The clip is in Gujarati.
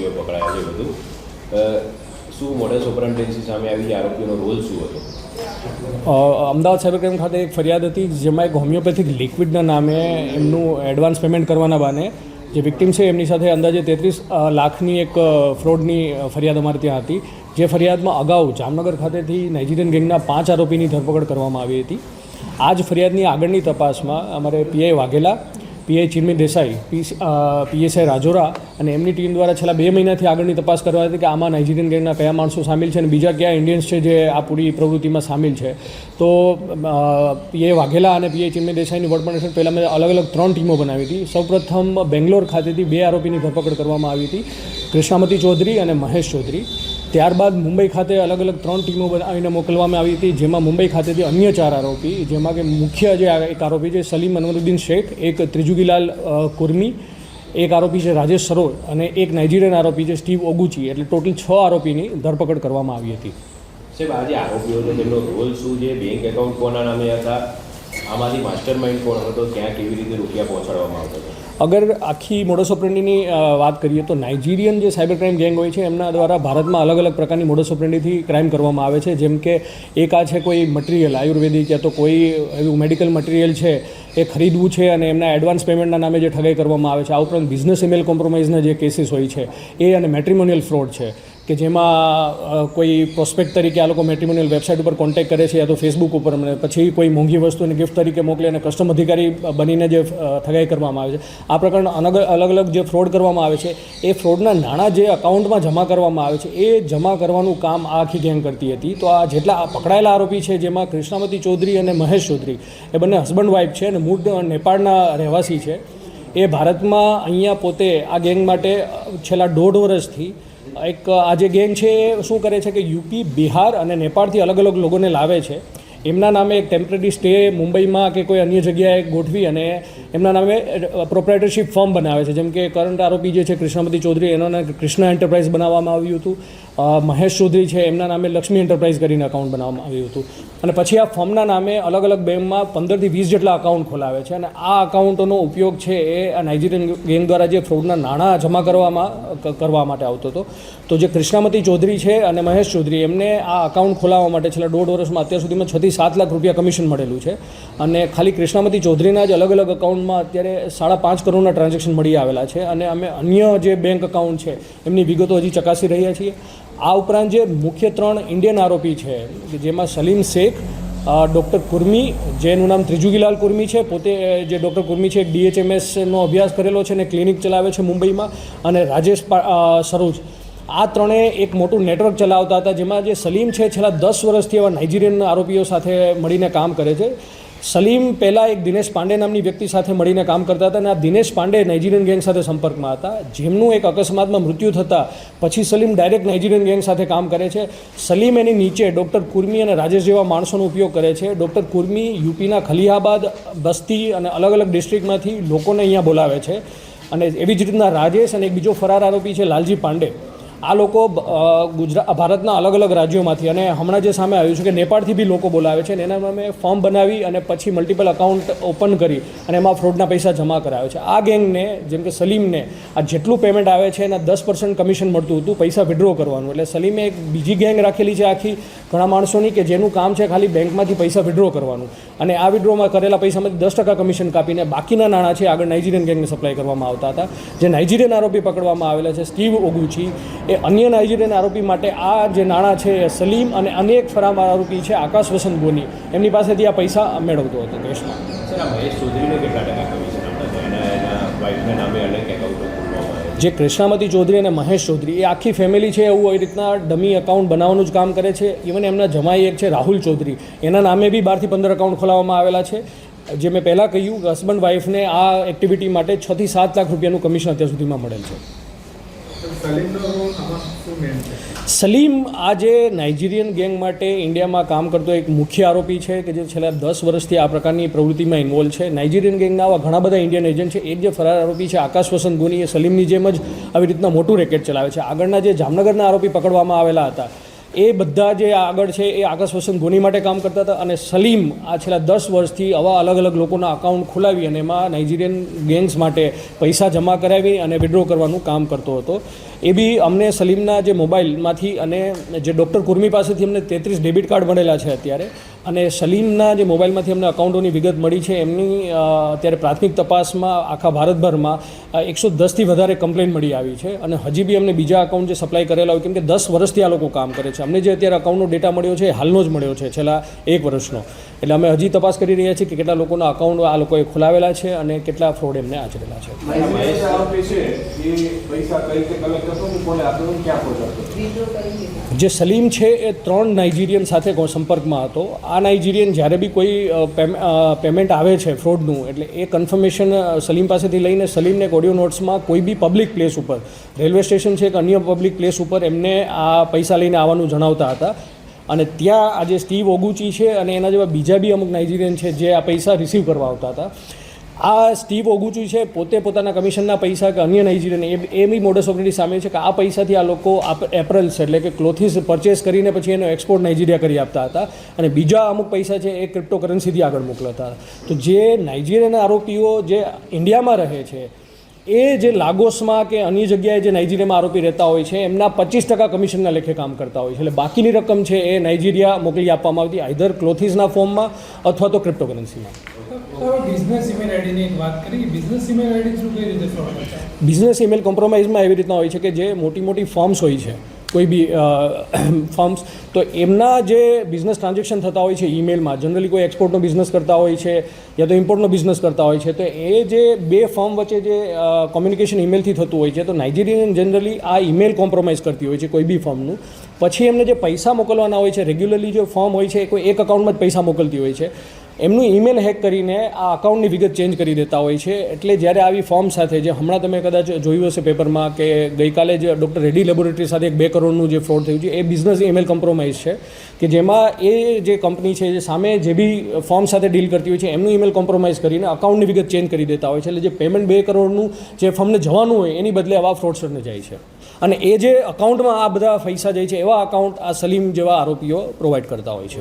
આરોપીઓ પકડાયા છે બધું. શું મોડસ ઓપરેન્ટન્સી સામે આવી આરોપીઓનો રોલ શું હતો? અમદાવાદ સાયબર ક્રાઇમ ખાતે એક ફરિયાદ હતી, જેમાં એક હોમિયોપેથિક લિક્વિડના નામે એમનું એડવાન્સ પેમેન્ટ કરવાના બાને જે વિક્ટિમ છે, એમની સાથે અંદાજે તેત્રીસ લાખની એક ફ્રોડની ફરિયાદ અમારે ત્યાં હતી. જે ફરિયાદમાં અગાઉ જામનગર ખાતેથી નાઇજીરિયન ગેંગના પાંચ આરોપીની ધરપકડ કરવામાં આવી હતી. આ જ ફરિયાદની આગળની તપાસમાં અમારે PI Vaghela PI Chinmay Desai PSI Rajora અને એમની ટીમ દ્વારા છેલ્લા બે મહિનાથી આગળની તપાસ કરવા હતી કે આમાં નાઇજીરિયન ગેંગના કયા માણસો સામેલ છે અને બીજા કયા ઇન્ડિયન્સ છે જે આ પૂરી પ્રવૃત્તિમાં સામેલ છે. તો પીએ વાઘેલા અને પીએ ચિન્મય દેસાઈની વડપણ હેઠળ પહેલાં મેં અલગ અલગ ત્રણ ટીમો બનાવી હતી. સૌપ્રથમ બેંગ્લોર ખાતેથી બે આરોપીની ધરપકડ કરવામાં આવી હતી. કૃષ્ણામતી ચૌધરી અને મહેશ ચૌધરી. ત્યારબાદ મુંબઈ ખાતે અલગ અલગ ત્રણ ટીમો બનાવીને મોકલવામાં આવી હતી, જેમાં મુંબઈ ખાતેથી અન્ય ચાર આરોપી, જેમાં કે મુખ્ય જે એક આરોપી છે સલીમ અનવરુદ્દીન શેખ, એક ત્રિજુગીલાલ કુર્મી, એક આરોપી છે રાજેશ સરોજ અને એક નાઇજીરિયન આરોપી છે સ્ટીવ ઓગુચી. એટલે ટોટલ છ આરોપીની ધરપકડ કરવામાં આવી હતી. સાહેબ, આજે આરોપીઓ તેમનો રોલ શું છે? બેંક એકાઉન્ટ કોના નામે હતા? આમાંથી માસ્ટર માઇન્ડ કોણ હતો? ત્યાં કેવી રીતે રૂપિયા પહોંચાડવામાં આવતો હતો? અગર આખી મોડસ વાત કરીએ તો નાઇજીરિયન જે સાયબર ક્રાઇમ ગેંગ હોય છે, એમના દ્વારા ભારતમાં અલગ અલગ પ્રકારની મોડસ ઓપરેન્ડીથી ક્રાઇમ કરવામાં આવે છે. જેમ કે એક આ છે કોઈ મટીરિયલ, આયુર્વેદિક યા તો કોઈ એવું મેડિકલ મટીરિયલ છે, એ ખરીદવું છે અને એમના એડવાન્સ પેમેન્ટના નામે જે ઠગાઈ કરવામાં આવે છે. આ ઉપરાંત બિઝનેસ ઇમેલ કોમ્પ્રોમાઇઝના જે કેસીસ હોય છે, એ અને મેટ્રિમોનિયલ ફ્રોડ છે. કે જેમાં કોઈ પ્રોસ્પેક્ટ તરીકે આ લોકો મેટ્રિમોનિયલ વેબસાઇટ ઉપર કોન્ટેક્ટ કરે છે યા તો ફેસબુક ઉપર અને પછી કોઈ મોંઘી વસ્તુને ગિફ્ટ તરીકે મોકલી અને કસ્ટમ અધિકારી બનીને જે ઠગાઈ કરવામાં આવે છે. આ પ્રકારના અલગ અલગ અલગ જે ફ્રોડ કરવામાં આવે છે, એ ફ્રોડના નાણાં જે અકાઉન્ટમાં જમા કરવામાં આવે છે, એ જમા કરવાનું કામ આ આખી ગેંગ કરતી હતી. તો આ જેટલા પકડાયેલા આરોપી છે, જેમાં કૃષ્ણામતી ચૌધરી અને મહેશ ચૌધરી, એ બંને હસબન્ડ વાઇફ છે અને મૂળ નેપાળના રહેવાસી છે. એ ભારતમાં અહીંયા પોતે આ ગેંગ માટે છેલ્લા દોઢ વર્ષથી એક, આ જે ગેંગ છે એ શું કરે છે કે યુપી, બિહાર અને નેપાળથી અલગ અલગ લોકોને લાવે છે. એમના નામે એક ટેમ્પરરી સ્ટે મુંબઈમાં કે કોઈ અન્ય જગ્યાએ ગોઠવી અને એમના નામે પ્રોપ્રાઇટરશિપ ફોર્મ બનાવે છે. જેમ કે કરંટ આરોપી જે છે, કૃષ્ણમતી ચૌધરી, એનો કૃષ્ણ એન્ટરપ્રાઇઝ બનાવવામાં આવ્યું હતું. મહેશ ચૌધરી છે, એમના નામે લક્ષ્મી એન્ટરપ્રાઇઝ કરીને અકાઉન્ટ બનાવવામાં આવ્યું હતું. અને પછી આ ફોર્મના નામે અલગ અલગ બેંકમાં પંદરથી વીસ જેટલા અકાઉન્ટ ખોલાવે છે. અને આ અકાઉન્ટોનો ઉપયોગ છે એ નાઇજીરિયન ગેંગ દ્વારા જે ફ્રોડના નાણાં જમા કરવામાં કરવા માટે આવતો હતો. તો જે કૃષ્ણામતી ચૌધરી છે અને મહેશ ચૌધરી, એમને આ અકાઉન્ટ ખોલાવવા માટે છેલ્લા દોઢ વર્ષમાં અત્યાર સુધીમાં છથી સાત લાખ રૂપિયા કમિશન મળેલું છે. અને ખાલી કૃષ્ણામતી ચૌધરીના જ અલગ અલગ અકાઉન્ટમાં અત્યારે સાડા પાંચ કરોડના ટ્રાન્ઝેક્શન મળી આવેલા છે. અને અમે અન્ય જે બેંક અકાઉન્ટ છે, એમની વિગતો હજી ચકાસી રહ્યા છીએ. આ ઉપરાંત જે મુખ્ય ત્રણ ઇન્ડિયન આરોપી છે જેમાં સલીમ શેખ ડૉક્ટર કુર્મી જેનું નામ ત્રિજુગીલાલ કુર્મી છે, પોતે જે ડૉક્ટર કુર્મી છે ડીએચએમએસનો અભ્યાસ કરેલો છે અને ક્લિનિક ચલાવે છે મુંબઈમાં, અને રાજેશ સરોજ. આ ત્રણે એક મોટું નેટવર્ક ચલાવતા હતા, જેમાં જે સલીમ છે, છેલ્લા દસ વર્ષથી એવા નાઇજીરિયન આરોપીઓ સાથે મળીને કામ કરે છે. સલીમ પહેલાં એક દિનેશ પાંડે નામની વ્યક્તિ સાથે મળીને કામ કરતા હતા અને આ દિનેશ પાંડે નાઇજીરિયન ગેંગ સાથે સંપર્કમાં હતા. જેમનું એક અકસ્માતમાં મૃત્યુ થતાં પછી સલીમ ડાયરેક્ટ નાઇજીરિયન ગેંગ સાથે કામ કરે છે. સલીમ એની નીચે ડૉક્ટર કુર્મી અને રાજેશ જેવા માણસોનો ઉપયોગ કરે છે. ડૉક્ટર કુર્મી યુપીના ખલિયાબાદ બસ્તી અને અલગ અલગ ડિસ્ટ્રિક્ટમાંથી લોકોને અહીંયા બોલાવે છે. અને એવી જ રીતના રાજેશ અને એક બીજો ફરાર આરોપી છે, લાલજી પાંડે. આ લોકો ગુજરાત ભારતના અલગ અલગ રાજ્યોમાંથી અને હમણાં જે સામે આવ્યું છે કે નેપાળથી બી લોકો બોલાવે છે અને એના નામે ફોર્મ બનાવી અને પછી મલ્ટિપલ અકાઉન્ટ ઓપન કરી અને એમાં ફ્રોડના પૈસા જમા કરાવે છે. આ ગેંગને, જેમ કે સલીમને, આ જેટલું પેમેન્ટ આવે છે એના દસ પર્સન્ટ કમિશન મળતું હતું, પૈસા વિડ્રો કરવાનું. એટલે સલીમે એક બીજી ગેંગ રાખેલી છે આખી, ઘણા માણસોની કે જેનું કામ છે ખાલી બેંકમાંથી પૈસા વિડ્રો કરવાનું. અને આ વિડ્રોમાં કરેલા પૈસામાંથી દસ ટકા કમિશન કાપીને બાકીના નાણાં છે આગળ નાઇજીરિયન ગેંગને સપ્લાય કરવામાં આવતા હતા. જે નાઇજીરિયન આરોપી પકડવામાં આવેલા છે, સ્ટીવ ઓગુચી એ અન્ય નાઇજીરિયન આરોપી માટે આ જે નાણાં છે એ સલીમ અને અનેક ફરાર આરોપી છે આકાશ વસંત ગોની. એમની પાસેથી આ પૈસા મેળવતો હતો દેશમાં. એકાઉન્ટો જે કૃષ્ણામતી ચૌધરી અને મહેશ ચૌધરી એ આખી ફેમિલી છે એવું એ રીતના ડમી અકાઉન્ટ બનાવવાનું જ કામ કરે છે. ઇવન એમના જમાઈ એક છે રાહુલ ચૌધરી. એના નામે બી બારથી પંદર અકાઉન્ટ ખોલાવવામાં આવેલા છે. જે મેં પહેલાં કહ્યું કે હસબન્ડ વાઈફને આ એક્ટિવિટી માટે છથી સાત લાખ રૂપિયાનું કમિશન અત્યાર સુધીમાં મળેલ છે સલીમનો રોલ આમાં શું મેન છે સલીમ આ જે નાઇજીરિયન ગેંગ માટે ઇન્ડિયામાં કામ કરતો એક મુખ્ય આરોપી છે કે જે છેલ્લા દસ વર્ષથી આ પ્રકારની પ્રવૃત્તિમાં ઇન્વોલ્વ છે. નાઇજીરિયન ગેંગના આવા ઘણા બધા ઇન્ડિયન એજન્ટ છે. એક જે ફરાર આરોપી છે, આકાશ વસંત ગોની, એ સલીમની જેમ જ આવી રીતના મોટું રેકેટ ચલાવે છે. આગળના જે જામનગરના આરોપી પકડવામાં આવેલા હતા, એ બધા જે આગળ છે, એ આકાશ વસંત ધોની માટે કામ કરતા હતા અને સલીમ આ છેલ્લા દસ વર્ષથી આવા અલગ અલગ લોકોના અકાઉન્ટ ખોલાવી અને એમાં નાઇજીરિયન ગેંગ્સ માટે પૈસા જમા કરાવી અને વિડ્રો કરવાનું કામ કરતો હતો. એ બી અમને સલીમના જે મોબાઈલમાંથી અને જે ડૉક્ટર કુર્મી પાસેથી અમને તેત્રીસ ડેબિટ કાર્ડ મળેલા છે અત્યારે. અને સલીમના જે મોબાઈલમાંથી અમને અકાઉન્ટોની વિગત મળી છે, એમની અત્યારે પ્રાથમિક તપાસમાં આખા ભારતભરમાં એકસો દસથી વધારે કમ્પ્લેન મળી આવી છે. અને હજી બી અમને બીજા અકાઉન્ટ જે સપ્લાય કરેલા હોય, કેમ કે દસ વર્ષથી આ લોકો કામ કરે છે. અમને જે અત્યારે અકાઉન્ટનો ડેટા મળ્યો છે, એ હાલનો જ મળ્યો છે, છેલ્લા એક વર્ષનો. એટલે અમે હજી તપાસ કરી રહ્યા છીએ કે કેટલા લોકોના અકાઉન્ટ આ લોકોએ ખોલાવેલા છે અને કેટલા ફ્રોડ એમને આચરેલા છે. જે સલીમ છે એ ત્રણ નાઇજીરિયન સાથે સંપર્કમાં હતો. આ નાઇજીરિયન જ્યારે બી કોઈ પેમેન્ટ આવે છે ફ્રોડનું એટલે એ કન્ફર્મેશન સલીમ પાસેથી લઈને સલીમને ઓડિયો નોટ્સમાં કોઈ બી પબ્લિક પ્લેસ ઉપર રેલવે સ્ટેશન છે કે અન્ય પબ્લિક પ્લેસ ઉપર એમને આ પૈસા લઈને આવવાનું જણાવતા હતા. અને ત્યાં આજે સ્ટીવ ઓગુચી છે અને એના જેવા બીજા બી અમુક નાઇજીરિયન છે જે આ પૈસા રિસીવ કરવા આવતા હતા. આ સ્ટીવ ઓગુચી છે પોતે પોતાના કમિશનના પૈસા કે અન્ય નાઇજીરિયન, એ બી મોડસ ઓપરેટી સામે છે કે આ પૈસાથી આ લોકો એપ્રલ્સ એટલે કે ક્લોથિસ પરચેસ કરીને પછી એનો એક્સપોર્ટ નાઇજીરિયા કરી આપતા હતા. અને બીજા અમુક પૈસા છે એ ક્રિપ્ટો કરન્સીથી આગળ મોકલતા હતા. તો જે નાઇજીરિયન આરોપીઓ જે ઇન્ડિયામાં રહે છે એ જે લાગોસમાં કે અન્ય જગ્યાએ જે નાઇજીરિયામાં આરોપી રહેતા હોય છે એમના પચીસ ટકા કમિશનના લેખે કામ કરતા હોય છે. એટલે બાકીની રકમ છે એ નાઇજીરિયા મોકલી આપવામાં આવતી આઈધર ક્લોથિસના ફોર્મમાં અથવા તો ક્રિપ્ટોકરન્સીમાં બિઝનેસ ઈમેલ કોમ્પ્રોમાઇઝમાં એવી રીતના હોય છે કે જે મોટી મોટી ફોર્મ્સ હોય છે. કોઈ બી ફર્મ્સ, તો એમના જે બિઝનેસ ટ્રાન્ઝેક્શન થતા હોય છે ઈમેલમાં જનરલી કોઈ એક્સપોર્ટનો બિઝનેસ કરતા હોય છે યા તો ઇમ્પોર્ટનો બિઝનેસ કરતા હોય છે, તો એ જે બે ફર્મ વચ્ચે જે કોમ્યુનિકેશન ઈમેલથી થતું હોય છે, તો નાઇજીરિયન જનરલી આ ઈમેલ કોમ્પ્રોમાઇઝ કરતી હોય છે કોઈ બી ફર્મનું પછી એમને જે પૈસા મોકલવાના હોય છે રેગ્યુલરલી જે ફર્મ હોય છે એ કોઈ એક અકાઉન્ટમાં જ પૈસા મોકલતી હોય છે. એમનું ઈમેલ હેક કરીને આ અકાઉન્ટની વિગત ચેન્જ કરી દેતા હોય છે. એટલે જ્યારે આવી ફોર્મ સાથે જે હમણાં તમે કદાચ જોયું હશે પેપરમાં કે ગઈકાલે જે ડૉક્ટર રેડ્ડી લેબોરેટરી સાથે એક બે કરોડનું જે ફ્રોડ થયું છે, એ બિઝનેસ ઈમેલ કોમ્પ્રોમાઇઝ છે કે જેમાં એ જે કંપની છે, જે સામે જે બી ફોર્મ સાથે ડીલ કરતી હોય છે, એમનું ઈમેલ કોમ્પ્રોમાઇઝ કરીને અકાઉન્ટની વિગત ચેન્જ કરી દેતા હોય છે. એટલે જે પેમેન્ટ બે કરોડનું જે ફોર્મને જવાનું હોય, એની બદલે આવા ફ્રોડ્સને જાય છે. અને એ જે અકાઉન્ટમાં આ બધા પૈસા જાય છે, એવા અકાઉન્ટ આ સલીમ જેવા આરોપીઓ પ્રોવાઈડ કરતા હોય છે.